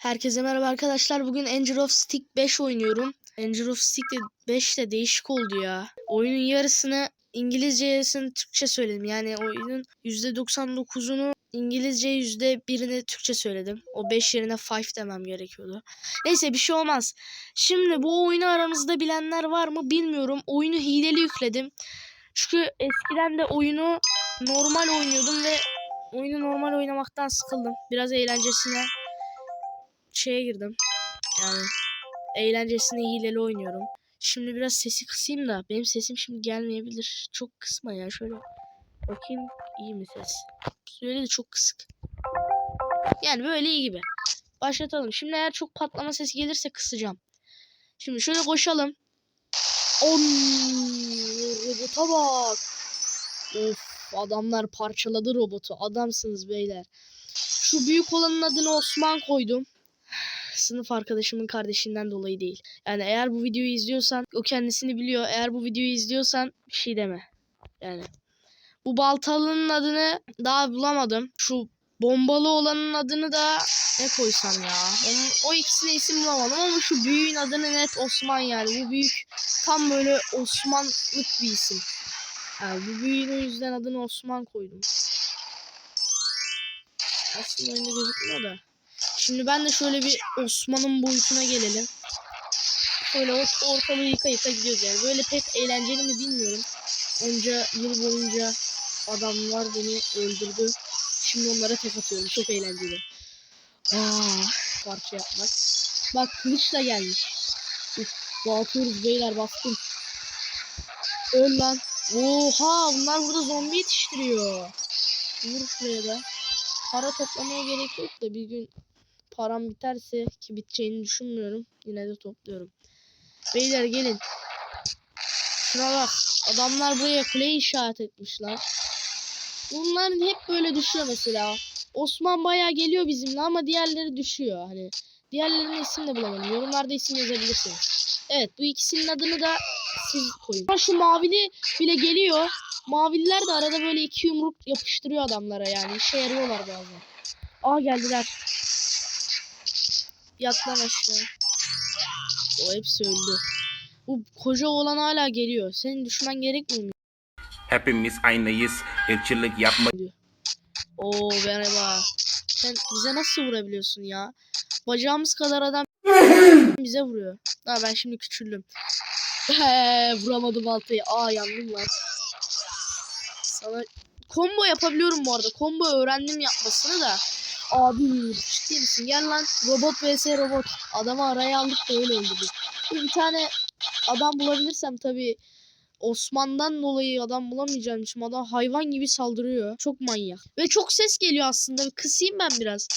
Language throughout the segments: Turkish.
Herkese merhaba arkadaşlar. Bugün Angel of Stick 5 oynuyorum. Angel of Stick de 5 de değişik oldu ya. Oyunun yarısını İngilizce yarısını Türkçe söyledim. Yani oyunun %99'unu İngilizce %1'ini Türkçe söyledim. O 5 yerine 5 demem gerekiyordu. Neyse bir şey olmaz. Şimdi bu oyunu aranızda bilenler var mı bilmiyorum. Oyunu hileli yükledim. Çünkü eskiden de oyunu normal oynuyordum ve oyunu normal oynamaktan sıkıldım. Biraz eğlencesine şeye girdim. Yani eğlencesine hileli oynuyorum. Şimdi biraz sesi kısayım da benim sesim şimdi gelmeyebilir. Çok kısma ya şöyle. Bakayım iyi mi ses? Böyle de çok kısık. Yani böyle iyi gibi. Başlatalım. Şimdi eğer çok patlama sesi gelirse kısacağım. Şimdi şöyle koşalım. On robota bak. Of adamlar parçaladı robotu. Adamsınız beyler. Şu büyük olanın adını Osman koydum sınıf arkadaşımın kardeşinden dolayı değil. Yani eğer bu videoyu izliyorsan o kendisini biliyor. Eğer bu videoyu izliyorsan bir şey deme. Yani bu baltalının adını daha bulamadım. Şu bombalı olanın adını da ne koysam ya. Onun, o ikisine isim bulamadım ama şu büyüğün adını net Osman yani. Bu büyük tam böyle Osmanlık bir isim. Yani bu büyüğün o yüzden adını Osman koydum. Aslında oyunda gözükmüyor da. Şimdi ben de şöyle bir Osman'ın boyutuna gelelim. Şöyle or- ortalığı yıka yıka gidiyoruz yani. Böyle pek eğlenceli mi bilmiyorum. Onca yıl boyunca adamlar beni öldürdü. Şimdi onlara tek atıyorum. Çok eğlenceli. Aa, parça yapmak. Bak kılıçla gelmiş. Uf, dağıtıyoruz beyler baskın. Öl lan. Oha bunlar burada zombi yetiştiriyor. Vur şuraya da. Para toplamaya gerek yok da bir gün param biterse ki biteceğini düşünmüyorum. Yine de topluyorum. Beyler gelin. Şuna bak. Adamlar buraya kule inşaat etmişler. Bunların hep böyle düşüyor mesela. Osman bayağı geliyor bizimle ama diğerleri düşüyor. Hani diğerlerinin isim de bulamadım. Yorumlarda isim yazabilirsiniz. Evet bu ikisinin adını da siz koyun. Şu mavili bile geliyor. Mavililer de arada böyle iki yumruk yapıştırıyor adamlara yani. İşe yarıyorlar bazen. Aa geldiler. Yat lan aşağı. O hepsi öldü. Bu koca olan hala geliyor. Senin düşman gerekmiyor mu? Hepimiz aynıyız. Irkçılık yapma. Oo merhaba. Sen bize nasıl vurabiliyorsun ya? Bacağımız kadar adam bize vuruyor. Ha ben şimdi küçüldüm. He, vuramadım baltayı. Aa yandım lan. Sana combo yapabiliyorum bu arada. Combo öğrendim yapmasını da. Abi ciddi misin? Gel lan. Robot vs robot. Adamı araya aldık da öyle öldürdük. Bir tane adam bulabilirsem tabii Osman'dan dolayı adam bulamayacağım için adam hayvan gibi saldırıyor. Çok manyak. Ve çok ses geliyor aslında. Bir Kısayım ben biraz.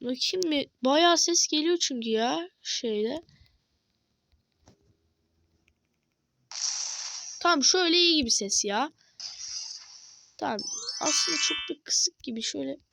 Bakayım mı? Bayağı ses geliyor çünkü ya şeyde. Tamam şöyle iyi gibi ses ya. Tamam. Aslında çok da kısık gibi şöyle.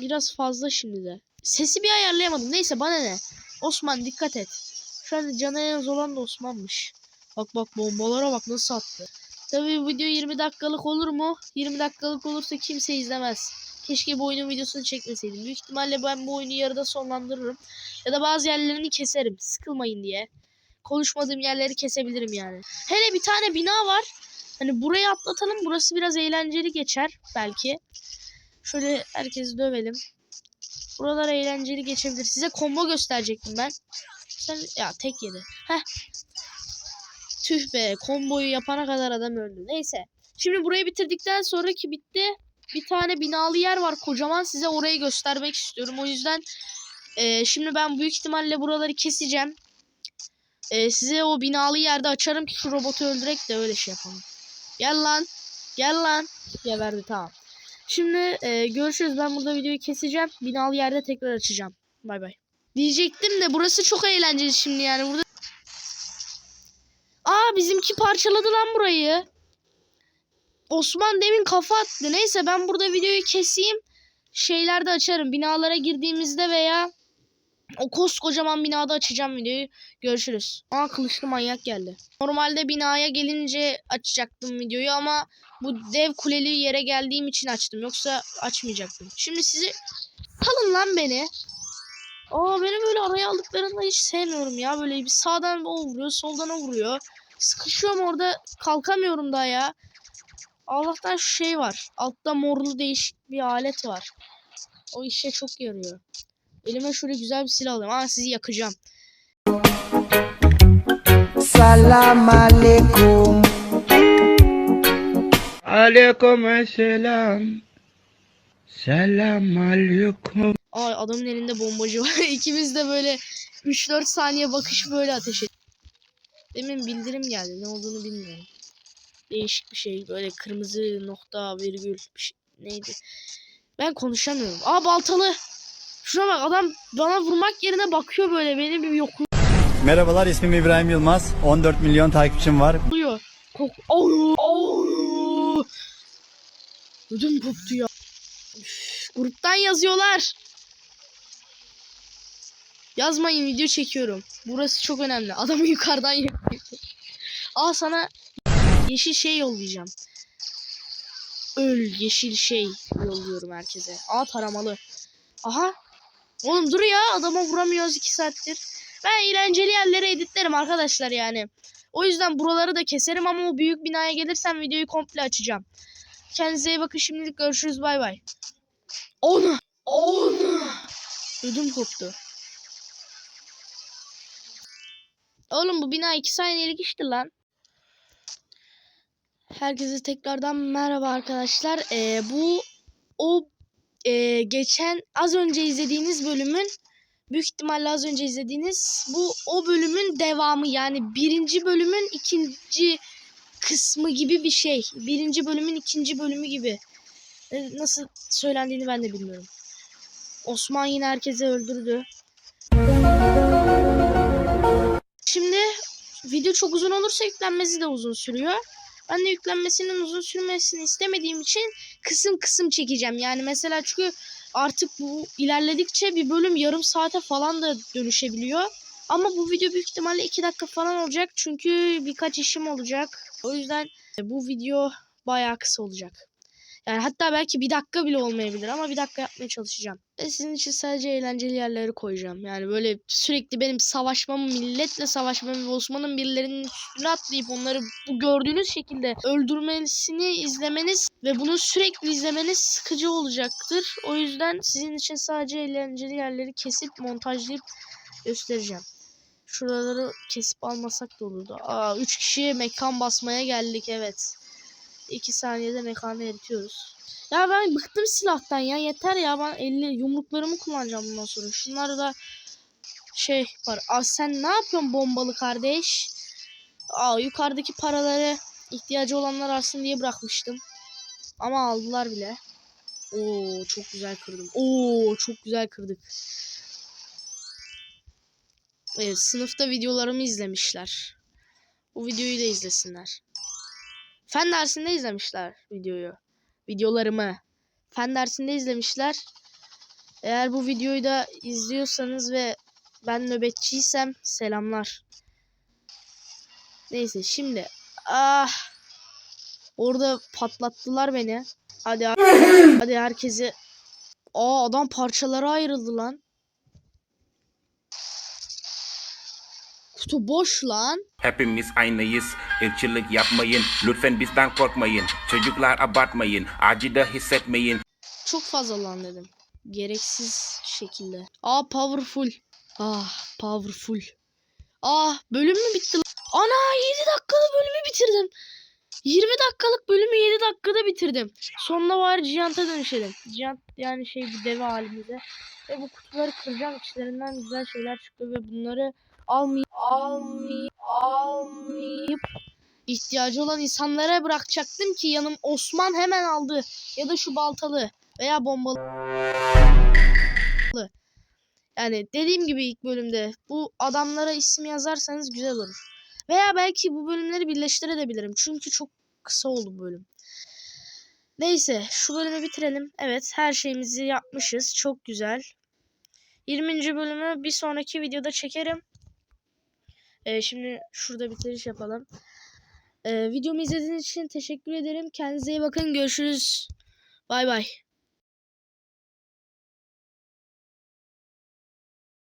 Biraz fazla şimdi de. Sesi bir ayarlayamadım. Neyse bana ne. Osman dikkat et. Şu anda canı en az olan da Osman'mış. Bak bak bombalara bak nasıl attı. Tabii bu video 20 dakikalık olur mu? 20 dakikalık olursa kimse izlemez. Keşke bu oyunun videosunu çekmeseydim. Büyük ihtimalle ben bu oyunu yarıda sonlandırırım. Ya da bazı yerlerini keserim. Sıkılmayın diye. Konuşmadığım yerleri kesebilirim yani. Hele bir tane bina var. Hani burayı atlatalım. Burası biraz eğlenceli geçer belki. Şöyle herkesi dövelim. Buralar eğlenceli geçebilir. Size combo gösterecektim ben. Sen ya tek yedi. Heh. Tüh be komboyu yapana kadar adam öldü. Neyse. Şimdi burayı bitirdikten sonra ki bitti. Bir tane binalı yer var kocaman. Size orayı göstermek istiyorum. O yüzden e, şimdi ben büyük ihtimalle buraları keseceğim. E, size o binalı yerde açarım ki şu robotu öldürek de öyle şey yapalım. Gel lan. Gel lan. Geberdi tamam. Şimdi e, görüşürüz. Ben burada videoyu keseceğim. Binalı yerde tekrar açacağım. Bay bay. Diyecektim de burası çok eğlenceli şimdi yani. Burada Aa bizimki parçaladı lan burayı. Osman demin kafa attı. Neyse ben burada videoyu keseyim. Şeylerde açarım. Binalara girdiğimizde veya o koskocaman binada açacağım videoyu. Görüşürüz. Aa kılıçlı manyak geldi. Normalde binaya gelince açacaktım videoyu ama bu dev kuleli yere geldiğim için açtım. Yoksa açmayacaktım. Şimdi sizi Salın lan beni. Aa beni böyle araya aldıklarında hiç sevmiyorum ya. Böyle bir sağdan o vuruyor, soldan o vuruyor. Sıkışıyorum orada. Kalkamıyorum daha ya. Allah'tan şu şey var. Altta morlu değişik bir alet var. O işe çok yarıyor. Elime şöyle güzel bir silah alayım. Aa sizi yakacağım. Salam alaikum. Aleyküm selam. Selam aleyküm. Ay adamın elinde bombacı var. İkimiz de böyle 3-4 saniye bakış böyle ateş et. Demin bildirim geldi. Ne olduğunu bilmiyorum. Değişik bir şey. Böyle kırmızı nokta virgül bir şey. Neydi? Ben konuşamıyorum. Aa baltalı. Şuna bak adam bana vurmak yerine bakıyor böyle. Beni bir Merhabalar ismim İbrahim Yılmaz. 14 milyon takipçim var. yokluyor. Kok Au! Au! Ödüm koptu ya. Üf, gruptan yazıyorlar. Yazmayın video çekiyorum. Burası çok önemli. Adamı yukarıdan yakıyor. Aa sana yeşil şey yollayacağım. Öl yeşil şey yolluyorum herkese. Aa taramalı. Aha. Oğlum dur ya adama vuramıyoruz 2 saattir. Ben eğlenceli yerleri editlerim arkadaşlar yani. O yüzden buraları da keserim ama o büyük binaya gelirsem videoyu komple açacağım. Kendinize iyi bakın şimdilik görüşürüz bay bay. Onu. Onu. Ödüm koptu. Oğlum bu bina 2 saniyelik işti lan. Herkese tekrardan merhaba arkadaşlar. Ee, bu o e, geçen az önce izlediğiniz bölümün büyük ihtimalle az önce izlediğiniz bu o bölümün devamı yani birinci bölümün ikinci kısmı gibi bir şey. Birinci bölümün ikinci bölümü gibi. E, Nasıl söylendiğini ben de bilmiyorum. Osman yine herkesi öldürdü. Şimdi video çok uzun olursa yüklenmesi de uzun sürüyor. Ben de yüklenmesinin uzun sürmesini istemediğim için kısım kısım çekeceğim. Yani mesela çünkü artık bu ilerledikçe bir bölüm yarım saate falan da dönüşebiliyor. Ama bu video büyük ihtimalle 2 dakika falan olacak. Çünkü birkaç işim olacak. O yüzden bu video bayağı kısa olacak. Yani hatta belki bir dakika bile olmayabilir ama bir dakika yapmaya çalışacağım. Ve sizin için sadece eğlenceli yerleri koyacağım. Yani böyle sürekli benim savaşmamı, milletle savaşmamı ve Osman'ın birilerinin üstüne atlayıp onları bu gördüğünüz şekilde öldürmesini izlemeniz ve bunu sürekli izlemeniz sıkıcı olacaktır. O yüzden sizin için sadece eğlenceli yerleri kesip montajlayıp göstereceğim. Şuraları kesip almasak da olurdu. Aa 3 kişiye mekan basmaya geldik evet. 2 saniyede mekanı eritiyoruz. Ya ben bıktım silahtan ya yeter ya ben elle yumruklarımı kullanacağım bundan sonra. Şunlar da şey var. Aa sen ne yapıyorsun bombalı kardeş? Aa yukarıdaki paraları ihtiyacı olanlar alsın diye bırakmıştım. Ama aldılar bile. Oo çok güzel kırdım. Oo çok güzel kırdık. Evet sınıfta videolarımı izlemişler. Bu videoyu da izlesinler. Fen dersinde izlemişler videoyu. Videolarımı. Fen dersinde izlemişler. Eğer bu videoyu da izliyorsanız ve ben nöbetçiysem selamlar. Neyse şimdi. Ah. Orada patlattılar beni. Hadi hadi herkesi. Aa adam parçalara ayrıldı lan. Kutu boş lan. Hepimiz aynıyız. Irkçılık yapmayın. Lütfen bizden korkmayın. Çocuklar abartmayın. Acı da hissetmeyin. Çok fazla lan dedim. Gereksiz şekilde. Aa powerful. Ah powerful. Ah bölüm mü bitti lan? Ana 7 dakikada bölümü bitirdim. 20 dakikalık bölümü 7 dakikada bitirdim. Sonunda var Giant'a dönüşelim. Giant yani şey bir deve halimize. Ve bu kutuları kıracağım. İçlerinden güzel şeyler çıktı ve bunları almayıp almayıp almayıp ihtiyacı olan insanlara bırakacaktım ki yanım Osman hemen aldı. Ya da şu baltalı veya bombalı. Yani dediğim gibi ilk bölümde bu adamlara isim yazarsanız güzel olur. Veya belki bu bölümleri birleştirebilirim. Çünkü çok kısa oldu bölüm. Neyse şu bölümü bitirelim. Evet her şeyimizi yapmışız. Çok güzel. 20. bölümü bir sonraki videoda çekerim. Ee, şimdi şurada bitiriş yapalım. Ee, videomu izlediğiniz için teşekkür ederim. Kendinize iyi bakın. Görüşürüz. Bay bay.